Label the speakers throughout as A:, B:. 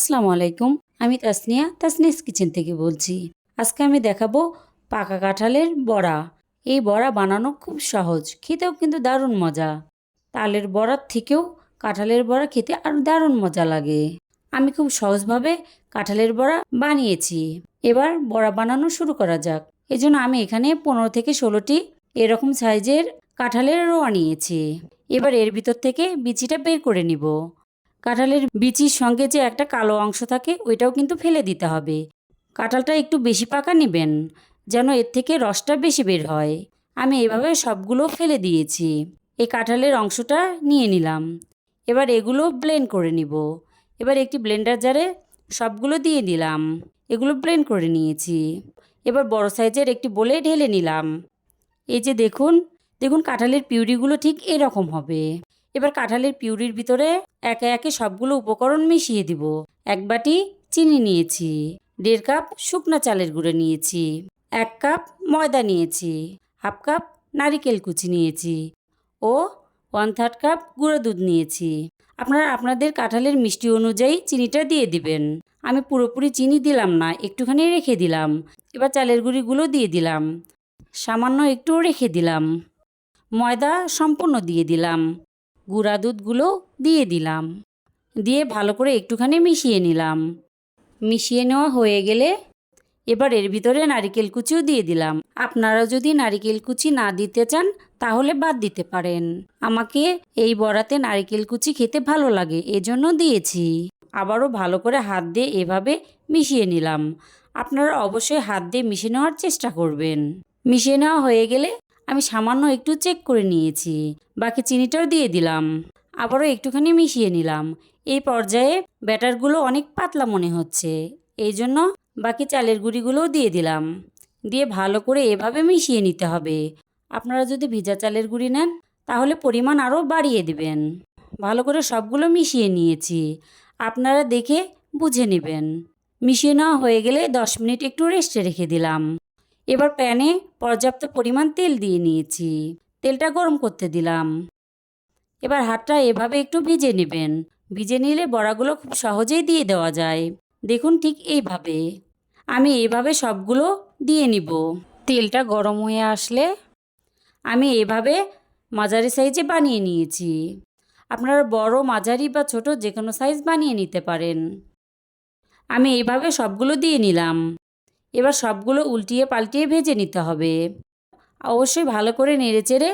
A: আসসালামু আলাইকুম। আমি তাসনিয়া তাসনিস কিচেন থেকে বলছি। আজকে আমি দেখাবো পাকা কাঁঠালের বড়া। এই বড়া বানানো খুব সহজ, খেতেও কিন্তু দারুণ মজা। তালের বড়ার থেকেও কাঁঠালের বড়া খেতে আরও দারুণ মজা লাগে। আমি খুব সহজভাবে কাঁঠালের বড়া বানিয়েছি। এবার বড়া বানানো শুরু করা যাক। এজন্য আমি এখানে পনেরো থেকে ষোলোটি এরকম সাইজের কাঁঠালের রোয়া নিয়েছি। এবার এর ভিতর থেকে বিচিটা বের করে নিব। কাঁঠালের বিচির সঙ্গে যে একটা কালো অংশ থাকে, ওইটাও কিন্তু ফেলে দিতে হবে। কাঁঠালটা একটু বেশি পাকা নেবেন, যেন এর থেকে রসটা বেশি বের হয়। আমি এভাবে সবগুলো ফেলে দিয়েছি। এই কাঁঠালের অংশটা নিয়ে নিলাম। এবার এগুলো ব্লেন্ড করে নিব। এবার একটি ব্লেন্ডার জারে সবগুলো দিয়ে দিলাম। এগুলো ব্লেন্ড করে নিয়েছি। এবার বড় সাইজের একটি বলে ঢেলে নিলাম। এই যে দেখুন দেখুন কাঁঠালের পিউরিগুলো ঠিক এরকম হবে। এবার কাঁঠালের পিউরির ভিতরে একে একে সবগুলো উপকরণ মিশিয়ে দিব। এক বাটি চিনি নিয়েছি, দেড় কাপ শুকনা চালের গুঁড়ো নিয়েছি, এক কাপ ময়দা নিয়েছি, হাফ কাপ নারিকেল কুচি নিয়েছি ও ওয়ান থার্ড কাপ গুঁড়ো দুধ নিয়েছি। আপনারা আপনাদের কাঁঠালের মিষ্টি অনুযায়ী চিনিটা দিয়ে দিবেন। আমি পুরোপুরি চিনি দিলাম না, একটুখানি রেখে দিলাম। এবার চালের গুঁড়িগুলো দিয়ে দিলাম। সামান্য একটু রেখে দিলাম। ময়দা সম্পূর্ণ দিয়ে দিলাম। গুঁড়া দুধগুলো দিয়ে দিলাম। দিয়ে ভালো করে একটুখানি মিশিয়ে নিলাম। মিশিয়ে নেওয়া হয়ে গেলে এবার এর ভিতরে নারিকেল কুচিও দিয়ে দিলাম। আপনারা যদি নারিকেল কুচি না দিতে চান, তাহলে বাদ দিতে পারেন। আমাকে এই বড়াতে নারিকেল কুচি খেতে ভালো লাগে, এজন্য দিয়েছি। আবারও ভালো করে হাত দিয়ে এভাবে মিশিয়ে নিলাম। আপনারা অবশ্যই হাত দিয়ে মিশিয়ে নেওয়ার চেষ্টা করবেন। মিশিয়ে নেওয়া হয়ে গেলে আমি সামান্য একটু চেক করে নিয়েছি। বাকি চিনিটাও দিয়ে দিলাম। আবারও একটুখানি মিশিয়ে নিলাম। এই পর্যায়ে ব্যাটারগুলো অনেক পাতলা মনে হচ্ছে। এই জন্য বাকি চালের গুঁড়িগুলোও দিয়ে দিলাম। দিয়ে ভালো করে এভাবে মিশিয়ে নিতে হবে। আপনারা যদি ভিজা চালের গুঁড়ি নেন, তাহলে পরিমাণ আরও বাড়িয়ে দিবেন। ভালো করে সবগুলো মিশিয়ে নিয়েছি। আপনারা দেখে বুঝে নেবেন। মিশিয়ে নেওয়া হয়ে গেলে দশ মিনিট একটু রেস্টে রেখে দিলাম। এবার প্যানে পর্যাপ্ত পরিমাণ তেল দিয়ে নিয়েছি। তেলটা গরম করতে দিলাম। এবার হাতটা এভাবে একটু ভিজে নেবেন। ভিজে নিলে বড়াগুলো খুব সহজেই দিয়ে দেওয়া যায়। দেখুন ঠিক এইভাবে। আমি এইভাবে সবগুলো দিয়ে নিব। তেলটা গরম হয়ে আসলে আমি এভাবে মাঝারি সাইজে বানিয়ে নিয়েছি। আপনারা বড়, মাঝারি বা ছোট যে কোনো সাইজ বানিয়ে নিতে পারেন। আমি এইভাবে সবগুলো দিয়ে নিলাম। এবার সবগুলো উল্টিয়ে পাল্টিয়ে ভেজে নিতে হবে। অবশ্যই ভালো করে নেড়েচেড়ে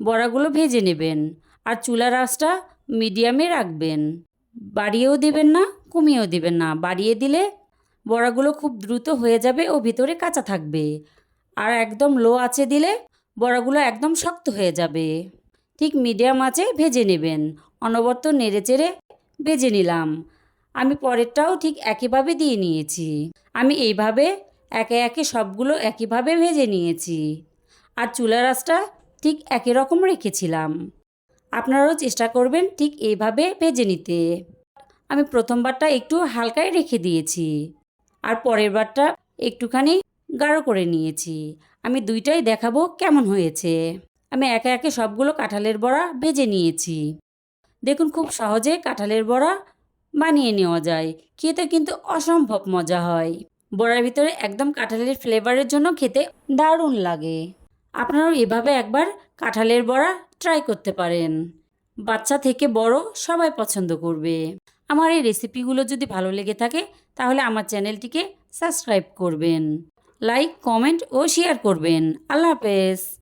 A: বড়াগুলো ভেজে নেবেন আর চুলার আঁচটা মিডিয়ামে রাখবেন। বাড়িয়েও দেবেন না, কমিয়েও দেবেন না। বাড়িয়ে দিলে বড়াগুলো খুব দ্রুত হয়ে যাবে ও ভিতরে কাঁচা থাকবে। আর একদম লো আছে দিলে বড়াগুলো একদম শক্ত হয়ে যাবে। ঠিক মিডিয়াম আছে ভেজে নেবেন। অনবর্ত নেড়েচেড়ে ভেজে নিলাম। আমি পরেরটাও ঠিক একইভাবে দিয়ে নিয়েছি। আমি এইভাবে একে একে সবগুলো একইভাবে ভেজে নিয়েছি। আর চুলার আঁচটা ঠিক একই রকম রেখেছিলাম। আপনারাও চেষ্টা করবেন ঠিক এইভাবে ভেজে নিতে। আমি প্রথমবারটা একটু হালকায় রেখে দিয়েছি। আর পরের বারটা একটুখানি গাঢ় করে নিয়েছি। আমি দুইটাই দেখাবো কেমন হয়েছে। আমি একে একে সবগুলো কাঁঠালের বড়া ভেজে নিয়েছি। দেখুন খুব সহজে কাঁঠালের বড়া বানিয়ে নেওয়া যায়। খেতে কিন্তু অসম্ভব মজা হয়। বড়ার ভিতরে একদম কাঁঠালের ফ্লেভারের জন্য খেতে দারুণ লাগে। আপনারাও এভাবে একবার কাঁঠালের বড়া ট্রাই করতে পারেন। বাচ্চা থেকে বড় সবাই পছন্দ করবে। আমার এই রেসিপিগুলো যদি ভালো লেগে থাকে, তাহলে আমার চ্যানেলটিকে সাবস্ক্রাইব করবেন। লাইক কমেন্ট ও শেয়ার করবেন। আল্লাহ হাফেজ।